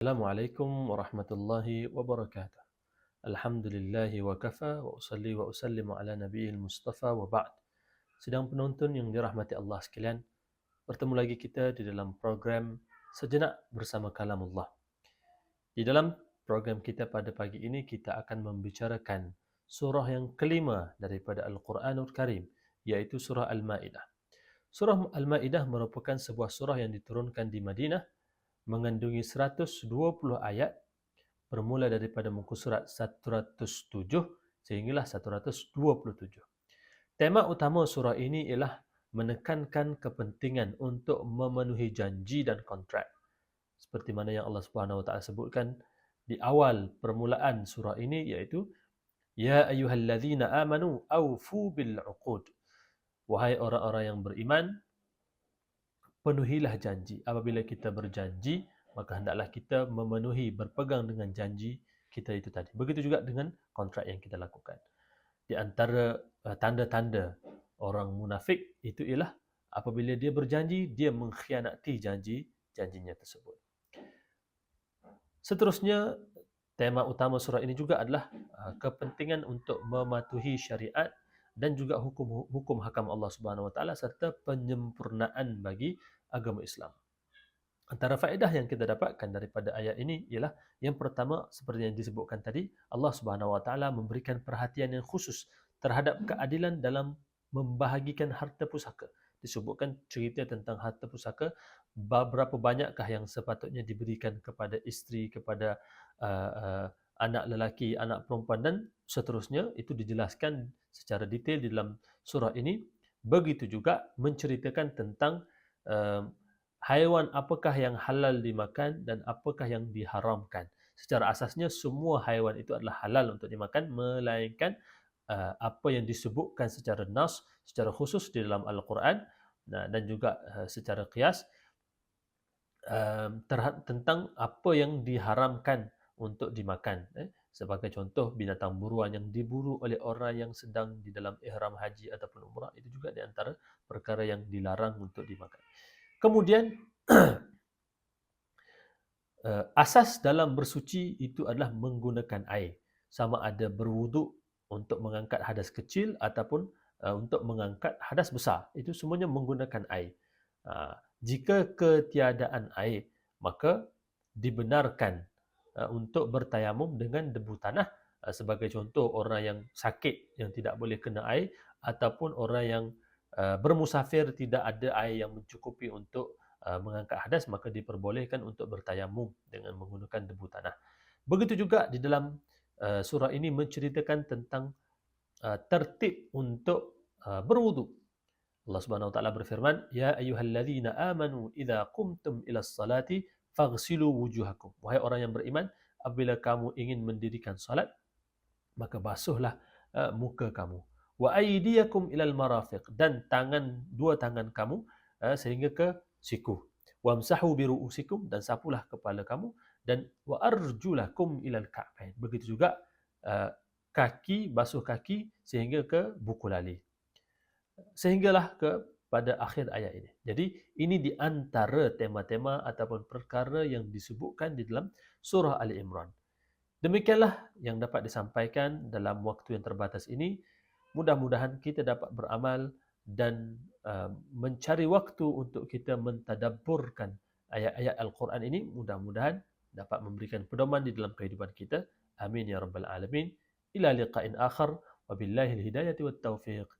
Assalamualaikum warahmatullahi wabarakatuh. Alhamdulillahi wa kafa wa usalli wa usallimu ala nabiyil mustafa wa ba'd. Sedang penonton yang dirahmati Allah sekalian, bertemu lagi kita di dalam program Sejenak Bersama Kalamullah. Di dalam program kita pada pagi ini, kita akan membicarakan surah yang kelima daripada Al-Quranul Karim, yaitu surah Al-Ma'idah. Surah Al-Ma'idah merupakan sebuah surah yang diturunkan di Madinah mengandungi 120 ayat bermula daripada muka surat 107 sehinggalah 127. Tema utama surah ini ialah menekankan kepentingan untuk memenuhi janji dan kontrak. Seperti mana yang Allah Subhanahu Wa Taala sebutkan di awal permulaan surah ini iaitu Ya ayyuhalladzina amanu awfu bil uqud. Wahai orang-orang yang beriman, penuhilah janji. Apabila kita berjanji, maka hendaklah kita memenuhi, berpegang dengan janji kita itu tadi. Begitu juga dengan kontrak yang kita lakukan. Di antara uh, tanda-tanda orang munafik itu ialah apabila dia berjanji, dia mengkhianati janji janjinya tersebut. Seterusnya, tema utama surah ini juga adalah uh, kepentingan untuk mematuhi syariat dan juga hukum hukum hakam Allah Subhanahu Wa Taala serta penyempurnaan bagi agama Islam. Antara faedah yang kita dapatkan daripada ayat ini ialah yang pertama seperti yang disebutkan tadi Allah Subhanahu Wa Taala memberikan perhatian yang khusus terhadap keadilan dalam membahagikan harta pusaka. Disebutkan cerita tentang harta pusaka berapa banyakkah yang sepatutnya diberikan kepada isteri kepada uh, uh, anak lelaki, anak perempuan dan seterusnya itu dijelaskan secara detail di dalam surah ini. Begitu juga menceritakan tentang uh, haiwan apakah yang halal dimakan dan apakah yang diharamkan. Secara asasnya semua haiwan itu adalah halal untuk dimakan melainkan uh, apa yang disebutkan secara nas, secara khusus di dalam Al-Quran dan juga uh, secara kias uh, tentang apa yang diharamkan untuk dimakan. Eh? Sebagai contoh, binatang buruan yang diburu oleh orang yang sedang di dalam ihram haji ataupun umrah, itu juga di antara perkara yang dilarang untuk dimakan. Kemudian, eh, asas dalam bersuci itu adalah menggunakan air. Sama ada berwuduk untuk mengangkat hadas kecil ataupun uh, untuk mengangkat hadas besar. Itu semuanya menggunakan air. Uh, jika ketiadaan air, maka dibenarkan untuk bertayamum dengan debu tanah uh, sebagai contoh orang yang sakit yang tidak boleh kena air ataupun orang yang uh, bermusafir tidak ada air yang mencukupi untuk mengangkat hadas maka diperbolehkan untuk bertayamum dengan menggunakan debu tanah. Begitu juga di dalam surah ini menceritakan tentang tertib untuk berwudu. Allah Subhanahu wa taala berfirman, "Ya ayyuhalladzina amanu idza qumtum ila salati faghsilu wujuhakum. Wahai orang yang beriman, apabila kamu ingin mendirikan salat, maka basuhlah uh, muka kamu. Wa aydiyakum ilal marafiq dan tangan dua tangan kamu uh, sehingga ke siku. Wamsahu bi ru'usikum dan sapulah kepala kamu dan wa arjulakum ilal ka'bain. Begitu juga uh, kaki basuh kaki sehingga ke buku lali. Sehinggalah ke pada akhir ayat ini. Jadi ini di antara tema-tema ataupun perkara yang disebutkan di dalam surah Ali Imran. Demikianlah yang dapat disampaikan dalam waktu yang terbatas ini. Mudah-mudahan kita dapat beramal dan uh, mencari waktu untuk kita mentadabburkan ayat-ayat Al-Quran ini. Mudah-mudahan dapat memberikan pedoman di dalam kehidupan kita. Amin ya rabbal alamin. Ila liqa'in akhar. Al-hidayati wa taufiq.